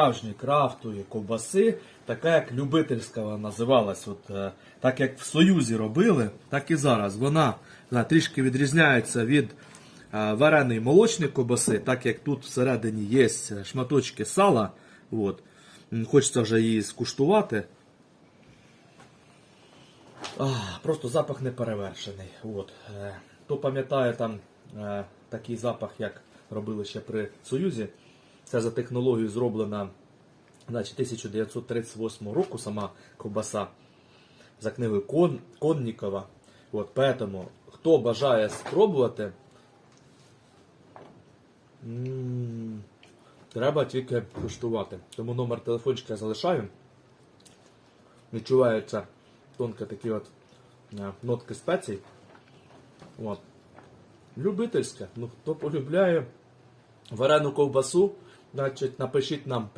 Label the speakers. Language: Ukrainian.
Speaker 1: справжні крафтові ковбаси, така як любительська вона називалась. От, е, так як в Союзі робили, так і зараз. Вона, вона трішки відрізняється від е, вареної молочної ковбаси, так як тут всередині є шматочки сала. От. Хочеться вже її скуштувати. А, просто запах не перевершений. От. Е, Хто пам'ятає там е, такий запах, як робили ще при Союзі, це за технологією зроблена значить, 1938 року сама ковбаса за книгою Кон, Коннікова. От, поэтому, хто бажає спробувати, треба тільки куштувати. Тому номер телефончика я залишаю. Відчуваються тонко такі от е, нотки спецій. От. Любительське. Ну, хто полюбляє варену ковбасу, значить напишіть нам прямо.